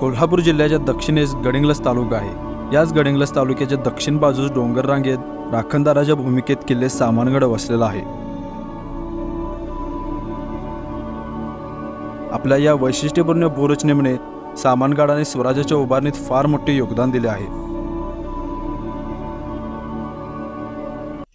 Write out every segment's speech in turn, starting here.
कोल्हापूर जिल्ह्याच्या दक्षिणेस गडिंग्लस तालुका आहे. याच गडिंग्लस तालुक्याच्या दक्षिण बाजूस डोंगर रांगेत राखणदाराच्या भूमिकेत किल्ले सामानगड वसलेला आहे. आपल्या या वैशिष्ट्यपूर्ण भूरचनेमुळे सामानगडाने स्वराज्याच्या उभारणीत फार मोठे योगदान दिले आहे.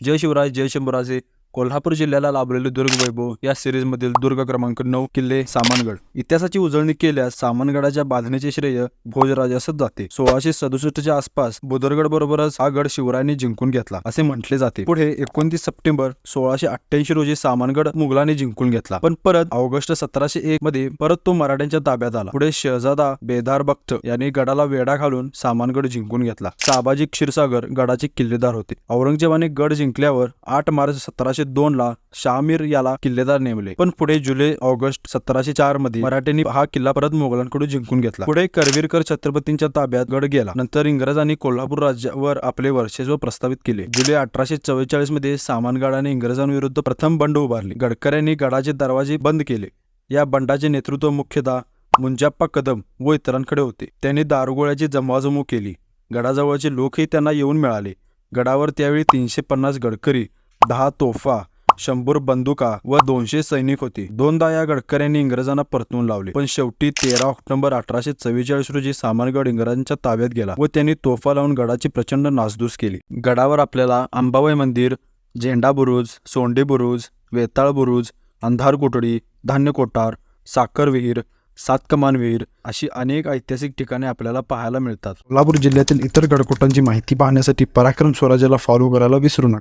जय शिवराज जय शंभराजे. कोल्हापूर जिल्ह्याला लाभलेले दुर्ग वैभव या सिरीजमधील दुर्ग क्रमांक नऊ किल्ले सामानगड. इतिहासाची उजळणी केल्यास सामानगडाच्या बांधणीचे श्रेय भोजराजासच जाते. सोळाशे सदुसष्टच्या आसपास बुदरगड बरोबरच हा गड शिवरायांनी जिंकून घेतला असे म्हटले जाते. पुढे एकोणतीस सप्टेंबर सोळाशे अठ्ठ्याऐंशी रोजी सामानगड मुघलांनी जिंकून घेतला. पण परत ऑगस्ट सतराशे एक मध्ये परत तो मराठ्यांच्या ताब्यात आला. पुढे शहजादा बेदार बख्त यांनी गडाला वेढा घालून सामानगड जिंकून घेतला. साबाजी क्षीरसागर गडाचे किल्लेदार होते. औरंगजेबाने गड जिंकल्यावर आठ मार्च सतराशे दोन ला शामीर याला किल्लेदार नेमले. पण पुढे जुलै ऑगस्ट सतराशे चारमध्ये मराठ्यांनी हा किल्ला परत मोगलांकडून जिंकून घेतला. पुढे करवीरकर छत्रपतींच्या ताब्यात गड गेला. नंतर इंग्रजांनी कोल्हापूर राज्यावर आपले वर्चस्व प्रस्थापित केले. जुलै अठराशे चव्वेचाळीसमध्ये सामानगडाने इंग्रजांविरुद्ध प्रथम बंड उभारली. गडकऱ्यांनी गडाचे दरवाजे बंद केले. या बंडाचे नेतृत्व मुख्यतः मुंजाप्पा कदम व इतरांकडे होते. त्यांनी दारुगोळ्याची जमवाजमव केली. गडाजवळचे लोकही त्यांना येऊन मिळाले. गडावर त्यावेळी तीनशे पन्नास गडकरी दहा तोफा शंभर बंदुका व दोनशे सैनिक होती. दोनदा या गडकऱ्यांनी इंग्रजांना परतवून लावले. पण शेवटी तेरा ऑक्टोबर अठराशे चव्वेचाळीस रोजी सामानगड इंग्रजांच्या ताब्यात गेला व त्यांनी तोफा लावून गडाची प्रचंड नासधूस केली. गडावर आपल्याला अंबाबाई मंदिर झेंडा बुरुज सोंडे बुरुज वेताळ बुरुज अंधार कोठडी धान्य कोठार साखर विहीर सात कमान विहीर अशी अनेक ऐतिहासिक ठिकाणे आपल्याला पाहायला मिळतात. कोल्हापूर जिल्ह्यातील इतर गडकोटांची माहिती पाहण्यासाठी पराक्रम स्वराज्याला फॉलो करायला विसरू नका.